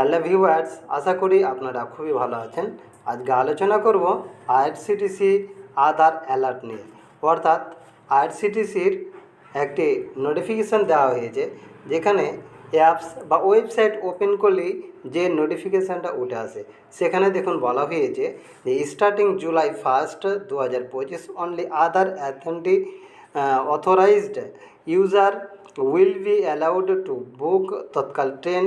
Hello viewers আশা করি আপনারা খুবই ভালো আছেন। আজকে আলোচনা করব আইআরসিটিসি আধার অ্যালার্ট নিয়ে। অর্থাৎ আইআরসিটিসির একটি নোটিফিকেশান দেওয়া হয়েছে, যেখানে অ্যাপস বা ওয়েবসাইট ওপেন করলেই যে নোটিফিকেশানটা উঠে আসে, সেখানে দেখুন বলা হয়েছে যে স্টার্টিং জুলাই ফার্স্ট দু হাজার পঁচিশ only Aadhaar authenticated authorized user will be allowed to book Tatkal train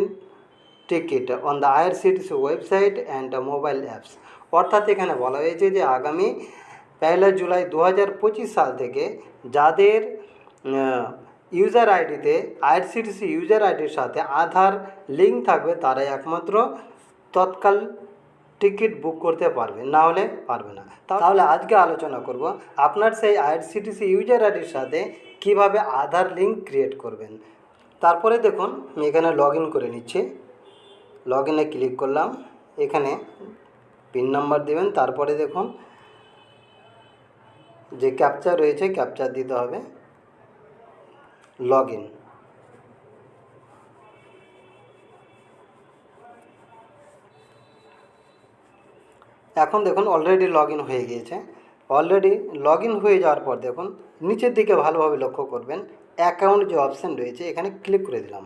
ticket on the IRCTC website and mobile apps অর্থাৎ এখানে বলা হয়েছে যে আগামী পয়লা জুলাই দু হাজার পঁচিশ সাল থেকে যাদের ইউজার আইডিতে আইআরসিটিসি ইউজার আইডির সাথে আধার লিঙ্ক থাকবে, তারাই একমাত্র তৎকাল টিকিট বুক করতে পারবে, না হলে পারবে না। তাহলে আজকে আলোচনা করব, আপনার সেই আইআরসিটিসি ইউজার আইডির সাথে কীভাবে আধার লিঙ্ক ক্রিয়েট করবেন। তারপরে দেখুন, আমি এখানে লগ করে নিচ্ছি। লগ ইনে ক্লিক করলাম। এখানে পিন নাম্বার দেবেন, তারপরে দেখুন যে ক্যাপচার রয়েছে ক্যাপচার দিতে হবে। লগ ইন এখন দেখুন অলরেডি লগ ইন হয়ে গিয়েছে। অলরেডি লগ ইন হয়ে যাওয়ার পর দেখুন, নিচের দিকে ভালোভাবে লক্ষ্য করবেন অ্যাকাউন্ট যে অপশান রয়েছে, এখানে ক্লিক করে দিলাম।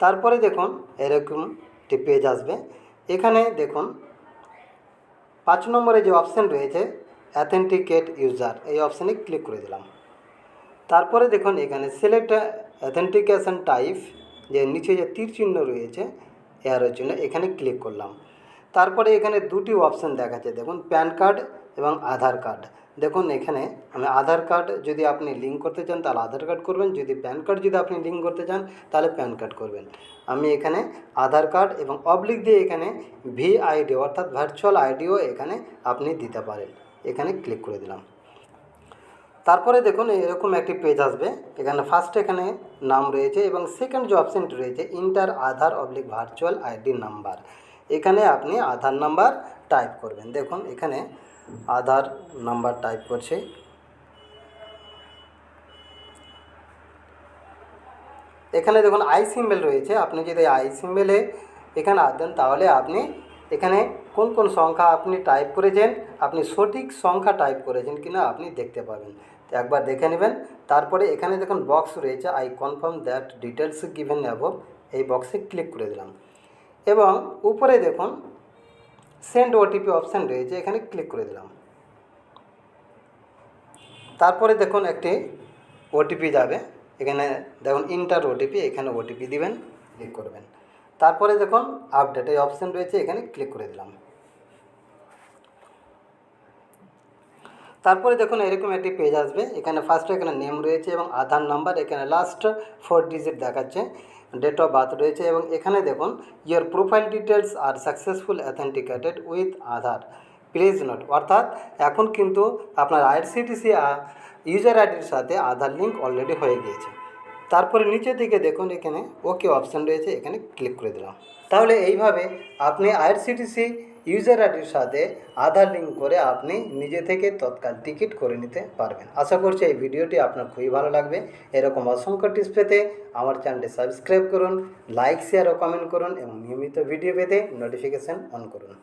তারপরে দেখুন, এরকম একটি পেজ আসবে। এখানে দেখুন, পাঁচ নম্বরে যে অপশান রয়েছে অ্যাথেন্টিকেট ইউজার এই অপশানে ক্লিক করে দিলাম। তারপরে দেখুন, এখানে সিলেক্ট অ্যাথেন্টিকেশন টাইপ যে নিচে যে তীর চিহ্ন রয়েছে এর জন্য এখানে ক্লিক করলাম। তারপরে এখানে দুটি অপশান দেখাচ্ছে, দেখুন প্যান কার্ড এবং আধার কার্ড দেখুন, এখানে আমি আধার কার্ড যদি আপনি লিঙ্ক করতে চান, তাহলে আধার কার্ড করবেন। যদি প্যান কার্ড যদি আপনি লিঙ্ক করতে চান, তাহলে প্যান কার্ড করবেন। আমি এখানে আধার কার্ড এবং অবলিক দিয়ে এখানে ভিআইডি অর্থাৎ ভার্চুয়াল আইডিও এখানে আপনি দিতে পারেন। এখানে ক্লিক করে দিলাম। তারপরে দেখুন, এরকম একটি পেজ আসবে। এখানে ফার্স্ট এখানে নাম রয়েছে এবং সেকেন্ড যে অপশানটি রয়েছে ইন্টার আধার অবলিক ভার্চুয়াল আইডি নাম্বার এখানে আপনি আধার নাম্বার টাইপ করবেন। দেখুন, এখানে আধার নাম্বার টাইপ করছে। এখানে দেখুন আই সিম্বল রয়েছে। আপনি যদি আই সিম্বলে এখানে দেন, তাহলে আপনি এখানে কোন কোন সংখ্যা আপনি টাইপ করেছেন, আপনি সঠিক সংখ্যা টাইপ করেছেন কিনা আপনি দেখতে পাবেন। তো একবার দেখে নেবেন। তারপরে এখানে দেখুন বক্স রয়েছে। I confirm that details given above এই বক্সে ক্লিক করে দিলাম। এবং উপরে দেখুন সেন্ড ওটিপি অপশান রয়েছে, এখানে ক্লিক করে দিলাম। তারপরে দেখুন একটি ওটিপি যাবে, এখানে দেখুন ইন্টার ওটিপি এখানে ওটিপি দিবেন ক্লিক করবেন। তারপরে দেখুন আপডেট এই অপশান রয়েছে, এখানে ক্লিক করে দিলাম। তারপরে দেখুন এরকম একটি পেজ আসবে, এখানে ফার্স্টে এখানে নেম রয়েছে এবং আধার নাম্বার এখানে লাস্ট ফোর ডিজিট দেখাচ্ছে। ডেট অফ বার্থ রয়েছে এবং এখানে দেখুন your profile details are successful authenticated with Aadhaar please note অর্থাৎ এখন কিন্তু আপনার আইআরসিটিসি ইউজার আইডির সাথে আধার লিঙ্ক অলরেডি হয়ে গিয়েছে। তারপরে নিচে দিকে দেখুন, এখানে ওকে অপশান রয়েছে, এখানে ক্লিক করে দিলাম। তাহলে এইভাবে আপনি আইআরসিটিসি ইউজার আইডির সাথে আধার লিঙ্ক করে আপনি নিজে থেকে তৎকাল টিকিট করে নিতে পারবেন। আশা করছি এই ভিডিওটি আপনার খুবই ভালো লাগবে। এরকম অসংখ্য টিপস পেতে আমার চ্যানেলটি সাবস্ক্রাইব করুন লাইক শেয়ার ও কমেন্ট করুন এবং নিয়মিত ভিডিও পেতে নোটিফিকেশান অন করুন।